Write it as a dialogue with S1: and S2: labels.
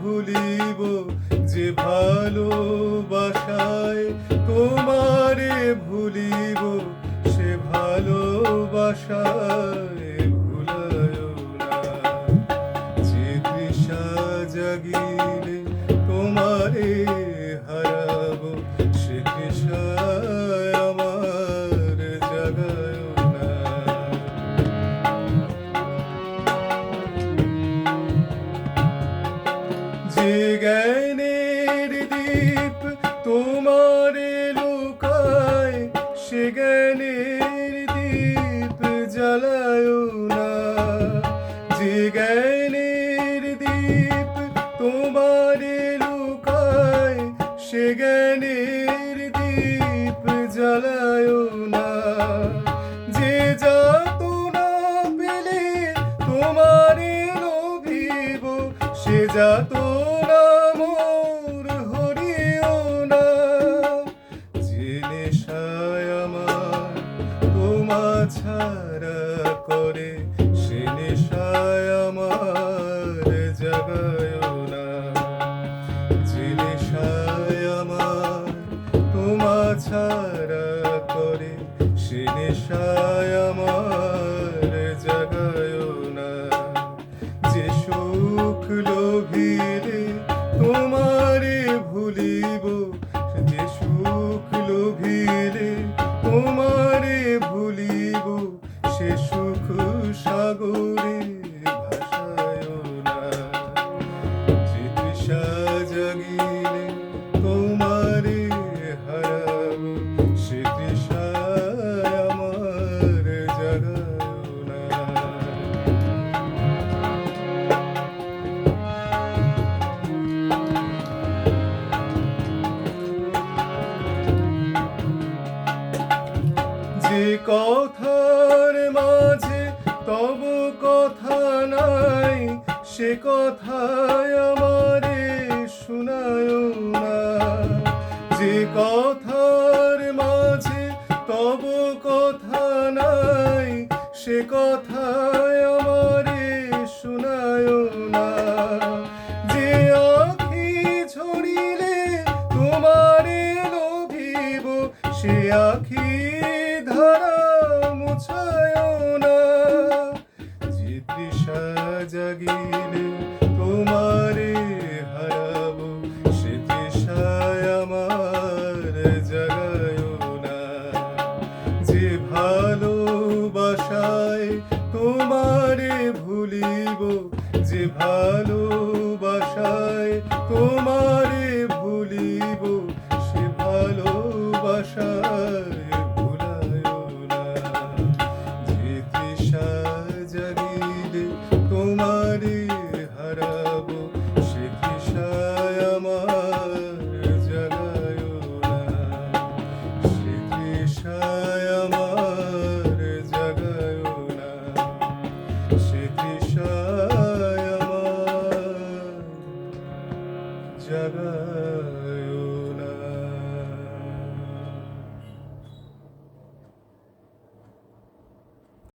S1: ভুলিব যে ভালোবাসায় তোমারে ভুলিব সে ভালোবাসায়। দীপ তোমারে লুকায়, সে জ্ঞানের দীপ জ্বালায় না। যে জ্ঞানের দীপ তোমারে লুকায়, সে জ্ঞানের দীপ জ্বালায় না। যে যাত না পেলে তোমারে লোভিব, সে যাত না ছাড়া করে সে নেশায় আমার জাগায় না। যে নেশায় আমার তোমা ছাড়া করে সে নেশায় আমার জাগায় না। যে সুখ লোভিলে তোমারে ভুলিব, যে সুখ লোভিলে তোমারে তোমারে হারাব সে আমার যে কথার মাঝে তব কথা নাই সে কথায় আমারে যে কথার মাঝে তব কথা নাই, সে কথায় আমারে শোনায় না। যে আখি ঝরিলে তোমারে লোভিব, সে আখি ধারা মুছায় না। যে তৃষা জাগিলে ভালোবাসায় Narayana